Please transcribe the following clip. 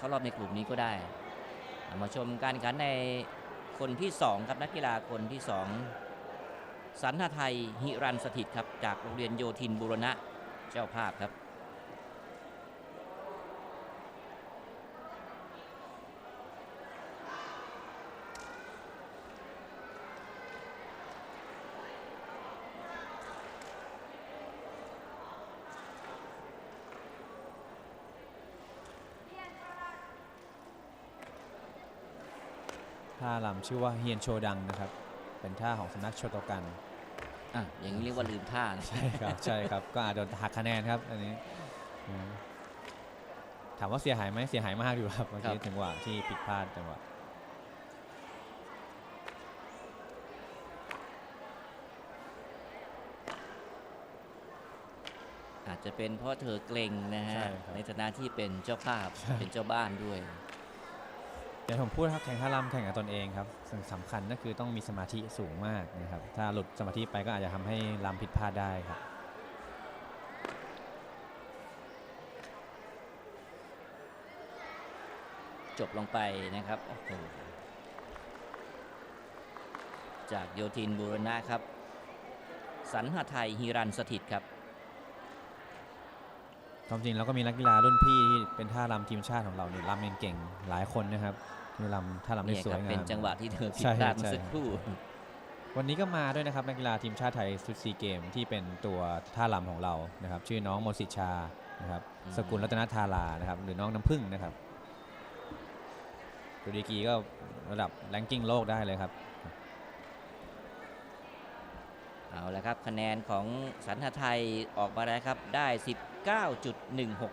เข้ารอบในกลุ่มนี้ก็ได้มาชมการแข่งขันในคนที่ 2 ครับนักกีฬาคนที่ 2 สันทไทยหิรันสถิตครับ จากโรงเรียนโยธินบุรณะเจ้าภาพครับ ท่าลำชื่อว่าเฮียนโชดังนะครับ เป็นท่าของสำนักโชโตกันอะอย่างนี้เรียกว่าลืมท่านะใช่ครับใช่ครับก็อาจโดนหักคะแนนครับอันนี้อืมถามว่าเสียหายไหมเสียหายมากอยู่ครับเมื่อกี้จังหวะที่ผิดพลาดจังหวะอาจจะเป็นเพราะเธอเกรงนะฮะใช่ครับในฐานะที่เป็นเจ้าภาพเป็นเจ้าบ้านด้วย อย่างผมพูดครับแข่งท่าลำแข่งกับตนเองครับสิ่งสำคัญก็คือต้องมีสมาธิสูงมากนะครับถ้าหลุดสมาธิไปก็อาจจะทำให้ลำผิดพลาดได้ครับจบลงไปนะครับ จากโยธินบูรณะครับ สันหไทยฮิรันสถิตครับ ความจริงเราก็มีนักกีฬารุ่นพี่ที่เป็นท่ารำทีมชาติของเราเนี่ยรำเก่งๆหลายคนนะครับที่รำท่ารำได้เนี่ยสควรับยงามเป็นจังหวะที่เธอผิดใช่พลาดใช่เมื่อสักครู่ วันนี้ก็มาด้วยนะครับนักกีฬาทีมชาติไทยชุดซีเกมที่เป็นตัวท่ารำของเรานะครับ ชื่อน้องโมสิชานะครับอืมสกุลรัตนธารานะครับหรือน้องน้ำพึ่งนะครับดูดีกรีก็ระดับแรงกิ้งโลกได้เลยครับ เอาละครับ คะแนนของสันหไทยออกมาแล้วครับ ได้ 19.16